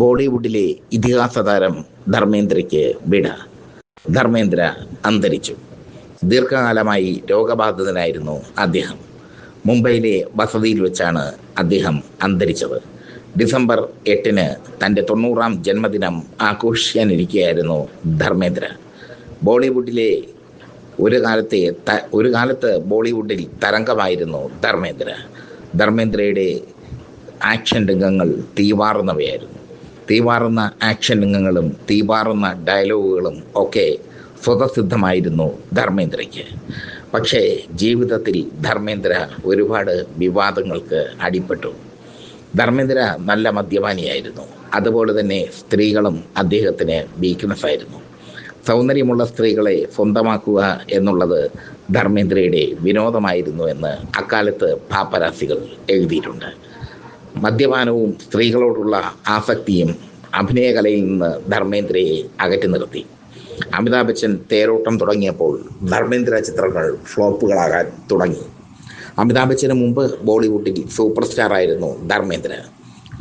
ബോളിവുഡിലെ ഇതിഹാസ താരം ധർമ്മേന്ദ്രയ്ക്ക് വിട. ധർമ്മേന്ദ്ര അന്തരിച്ചു. ദീർഘകാലമായി രോഗബാധിതനായിരുന്നു അദ്ദേഹം. മുംബൈയിലെ വസതിയിൽ വെച്ചാണ് അദ്ദേഹം അന്തരിച്ചത്. ഡിസംബർ എട്ടിന് തന്റെ തൊണ്ണൂറാം ജന്മദിനം ആഘോഷിക്കാനിരിക്കുകയായിരുന്നു ധർമ്മേന്ദ്ര. ബോളിവുഡിലെ ഒരു കാലത്തെ ഒരു കാലത്ത് ബോളിവുഡിൽ തരംഗമായിരുന്നു ധർമ്മേന്ദ്ര. ധർമ്മേന്ദ്രയുടെ ആക്ഷൻ രംഗങ്ങൾ തീവാറുന്നവയായിരുന്നു. തീവാറുന്ന ആക്ഷൻ രംഗങ്ങളും തീവാറുന്ന ഡയലോഗുകളും ഒക്കെ സ്വതസിദ്ധമായിരുന്നു ധർമ്മേന്ദ്രയ്ക്ക്. പക്ഷേ ജീവിതത്തിൽ ധർമ്മേന്ദ്ര ഒരുപാട് വിവാദങ്ങൾക്ക് അടിപ്പെട്ടു. ധർമ്മേന്ദ്ര നല്ല മദ്യപാനിയായിരുന്നു. അതുപോലെ തന്നെ സ്ത്രീകളും അദ്ദേഹത്തിന് വീക്ക്നെസ് ആയിരുന്നു. സൗന്ദര്യമുള്ള സ്ത്രീകളെ സ്വന്തമാക്കുക എന്നുള്ളത് ധർമ്മേന്ദ്രയുടെ വിനോദമായിരുന്നു എന്ന് അക്കാലത്ത് പാപ്പരാസികൾ എഴുതിയിട്ടുണ്ട്. മദ്യപാനവും സ്ത്രീകളോടുള്ള ആസക്തിയും അഭിനയകലയിൽ നിന്ന് ധർമ്മേന്ദ്രയെ അകറ്റി നിർത്തി. അമിതാഭ് ബച്ചൻ തേരോട്ടം തുടങ്ങിയപ്പോൾ ധർമ്മേന്ദ്ര ചിത്രങ്ങൾ ഫ്ലോപ്പുകളാകാൻ തുടങ്ങി. അമിതാഭ് ബച്ചന് മുമ്പ് ബോളിവുഡിൽ സൂപ്പർ സ്റ്റാർ ആയിരുന്നു ധർമ്മേന്ദ്ര.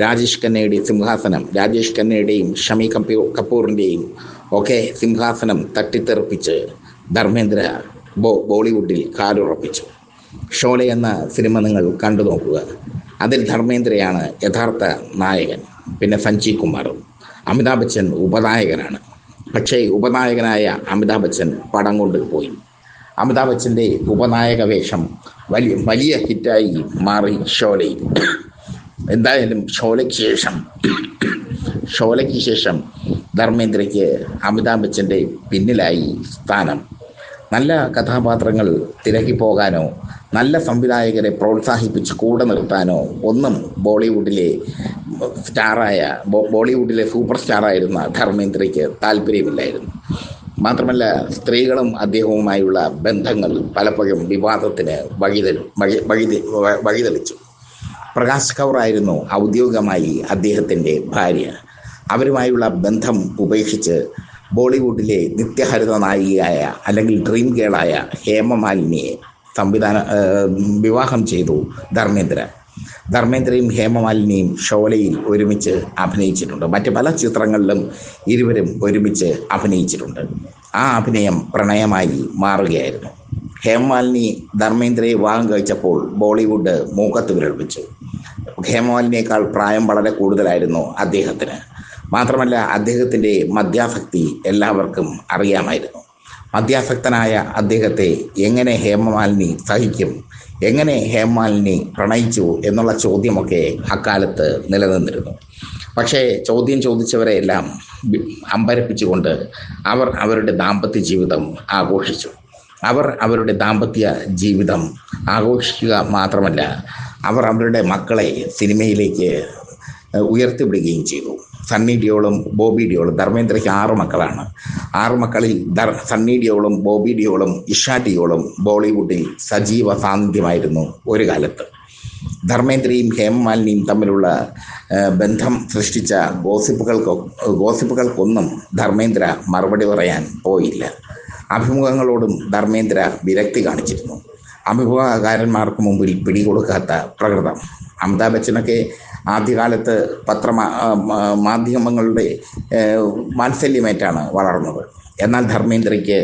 രാജേഷ് ഖന്നയുടെ സിംഹാസനം രാജേഷ് ഖന്നയുടെയും ഷമി കപൂ കപൂറിന്റെയും ഒക്കെ സിംഹാസനം തട്ടിത്തെറിപ്പിച്ച് ധർമ്മേന്ദ്ര ബോ ബോളിവുഡിൽ കാലുറപ്പിച്ചു. ഷോലെ എന്ന സിനിമ നിങ്ങൾ കണ്ടു നോക്കുക. അതിൽ ധർമ്മേന്ദ്രയാണ് യഥാർത്ഥ നായകൻ. പിന്നെ സഞ്ജീവ് കുമാറും. അമിതാഭ് ബച്ചൻ ഉപനായകനാണ്. പക്ഷേ ഉപനായകനായ അമിതാഭ് ബച്ചൻ പടം കൊണ്ട് പോയി. അമിതാഭ് ബച്ചന്റെ ഉപനായക വേഷം വലിയ വലിയ ഹിറ്റായി മാറി ഷോലയിൽ. എന്തായാലും ഷോലയ്ക്ക് ശേഷം ഷോലയ്ക്ക് ശേഷം ധർമ്മേന്ദ്രയ്ക്ക് അമിതാഭ് ബച്ചന്റെ പിന്നിലായി സ്ഥാനം. നല്ല കഥാപാത്രങ്ങൾ തിരക്കി പോകാനോ നല്ല സംവിധായകരെ പ്രോത്സാഹിപ്പിച്ച് കൂടെ നിർത്താനോ ഒന്നും ബോളിവുഡിലെ സ്റ്റാറായ ബോളിവുഡിലെ സൂപ്പർ സ്റ്റാറായിരുന്ന ധർമ്മേന്ദ്രയ്ക്ക് താല്പര്യമില്ലായിരുന്നു. മാത്രമല്ല സ്ത്രീകളും അദ്ദേഹവുമായുള്ള ബന്ധങ്ങൾ പലപ്പോഴും വിവാദത്തിന് വഴിതെളി വഴി വഴിതെളിച്ചു. പ്രകാശ് കൗർ ആയിരുന്നു ഔദ്യോഗികമായി അദ്ദേഹത്തിന്റെ ഭാര്യ. അവരുമായുള്ള ബന്ധം ഉപേക്ഷിച്ച് ബോളിവുഡിലെ നിത്യഹരിത നായികയായ അല്ലെങ്കിൽ ഡ്രീം ഗേളായ ഹേമമാലിനിയെ സംവിധാന വിവാഹം ചെയ്തു ധർമ്മേന്ദ്ര. ധർമ്മേന്ദ്രയും ഹേമമാലിനിയും ഷോലയിൽ ഒരുമിച്ച് അഭിനയിച്ചിട്ടുണ്ട്. മറ്റ് പല ചിത്രങ്ങളിലും ഇരുവരും ഒരുമിച്ച് അഭിനയിച്ചിട്ടുണ്ട്. ആ അഭിനയം പ്രണയമായി മാറുകയായിരുന്നു. ഹേമമാലിനി ധർമ്മേന്ദ്രയെ വിവാഹം കഴിച്ചപ്പോൾ ബോളിവുഡ് മൂക്കത്ത് വിരൽപ്പിച്ചു ഹേമമാലിനിയേക്കാൾ പ്രായം വളരെ കൂടുതലായിരുന്നു അദ്ദേഹത്തിന്. മാത്രമല്ല അദ്ദേഹത്തിന്റെ മദ്യാസക്തി എല്ലാവർക്കും അറിയാമായിരുന്നു. മദ്യാസക്തനായ അദ്ദേഹത്തെ എങ്ങനെ ഹേമമാലിനി സഹിക്കും? എങ്ങനെ ഹേമമാലിനി പ്രണയിച്ചു എന്നുള്ള ചോദ്യമൊക്കെ അക്കാലത്ത് നിലനിന്നിരുന്നു. പക്ഷേ ചോദ്യം ചോദിച്ചവരെയെല്ലാം അമ്പരപ്പിച്ചുകൊണ്ട് അവർ അവരുടെ ദാമ്പത്യ ജീവിതം ആഘോഷിച്ചു. അവർ അവരുടെ ദാമ്പത്യ ജീവിതം ആഘോഷിക്കുക മാത്രമല്ല അവർ അവരുടെ മക്കളെ സിനിമയിലേക്ക് ഉയർത്തിവിടുകയും ചെയ്തു. സണ്ണി ഡിയോളും ബോബി ഡിയോളും ധർമ്മേന്ദ്രയ്ക്ക് ആറ് മക്കളാണ്. ആറ് മക്കളിൽ ധർ സണ്ണി ഡിയോളും ബോബി ഡിയോളും ഇഷ ഡിയോളും ബോളിവുഡിൽ സജീവ സാന്നിധ്യമായിരുന്നു ഒരു കാലത്ത്. ധർമ്മേന്ദ്രയും ഹേമമാലിനിയും തമ്മിലുള്ള ബന്ധം സൃഷ്ടിച്ച ഗോസിപ്പുകൾക്ക് ഗോസിപ്പുകൾക്കൊന്നും ധർമ്മേന്ദ്ര മറുപടി പറയാൻ പോയില്ല. അഭിമുഖങ്ങളോടും ധർമ്മേന്ദ്ര വിരക്തി കാണിച്ചിരുന്നു. അഭിമുഖകാരന്മാർക്ക് മുമ്പിൽ പിടികൊടുക്കാത്ത പ്രകൃതം. അമിതാഭ് ബച്ചനൊക്കെ ആദ്യകാലത്ത് പത്ര മാധ്യമങ്ങളുടെ മാത്സല്യമായിട്ടാണ് വളർന്നത്. എന്നാൽ ധർമ്മേന്ദ്രയ്ക്ക്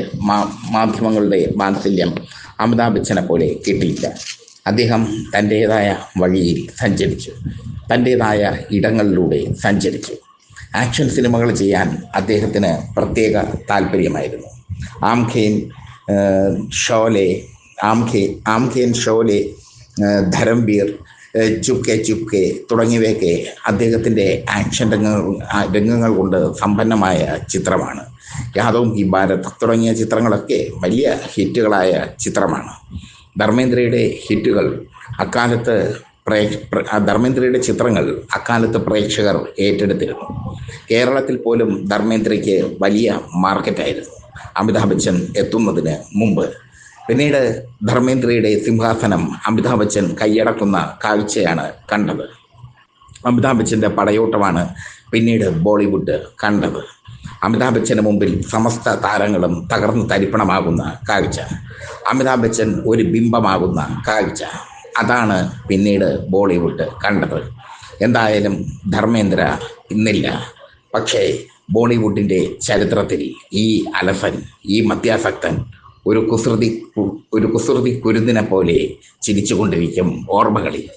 മാധ്യമങ്ങളുടെ വാത്സല്യം അമിതാഭ് ബച്ചനെ പോലെ കിട്ടിയില്ല. അദ്ദേഹം തന്റേതായ വഴിയിൽ സഞ്ചരിച്ചു. തന്റേതായ ഇടങ്ങളിലൂടെ സഞ്ചരിച്ചു. ആക്ഷൻ സിനിമകൾ ചെയ്യാൻ അദ്ദേഹത്തിന് പ്രത്യേക താല്പര്യമായിരുന്നു. ആംഖേൻ ഷോലെ ആംഖേ ആംഖേൻ ഷോലെ ധരംവീർ ചുപ്കെ ചുപ്കെ തുടങ്ങിയവയൊക്കെ അദ്ദേഹത്തിന്റെ ആക്ഷൻ രംഗങ്ങൾ രംഗങ്ങൾ കൊണ്ട് സമ്പന്നമായ ചിത്രമാണ്. യാദവും ഹി ഭാരത് തുടങ്ങിയ ചിത്രങ്ങളൊക്കെ വലിയ ഹിറ്റുകളായ ചിത്രമാണ്. ധർമ്മേന്ദ്രയുടെ ഹിറ്റുകൾ അക്കാലത്ത് പ്രേ ധർമ്മേന്ദ്രയുടെ ചിത്രങ്ങൾ അക്കാലത്ത് പ്രേക്ഷകർ ഏറ്റെടുത്തിരുന്നു. കേരളത്തിൽ പോലും ധർമ്മേന്ദ്രയ്ക്ക് വലിയ മാർക്കറ്റായിരുന്നു. അമിതാഭ് ബച്ചൻ എത്തുന്നതിന് മുമ്പ് പിന്നീട് ധർമ്മേന്ദ്രയുടെ സിംഹാസനം അമിതാഭ് ബച്ചൻ കൈയടക്കുന്ന കാഴ്ചയാണ് കണ്ടത്. അമിതാഭ് ബച്ചന്റെ പടയോട്ടമാണ് പിന്നീട് ബോളിവുഡ് കണ്ടത്. അമിതാഭ് ബച്ചന് മുമ്പിൽ സമസ്ത താരങ്ങളും തകർന്ന് തരിപ്പണമാകുന്ന കാഴ്ച. അമിതാഭ് ബച്ചൻ ഒരു ബിംബമാകുന്ന കാഴ്ച. അതാണ് പിന്നീട് ബോളിവുഡ് കണ്ടത്. എന്തായാലും ധർമ്മേന്ദ്ര ഇന്നില്ല. പക്ഷേ ബോളിവുഡിന്റെ ചരിത്രത്തിൽ ഈ അലസൻ ഈ മദ്യാസക്തൻ ഒരു കുസൃതി ഒരു കുസൃതി കുരുന്നിനെ പോലെ ചിരിച്ചുകൊണ്ടിരിക്കും ഓർമ്മകളിൽ.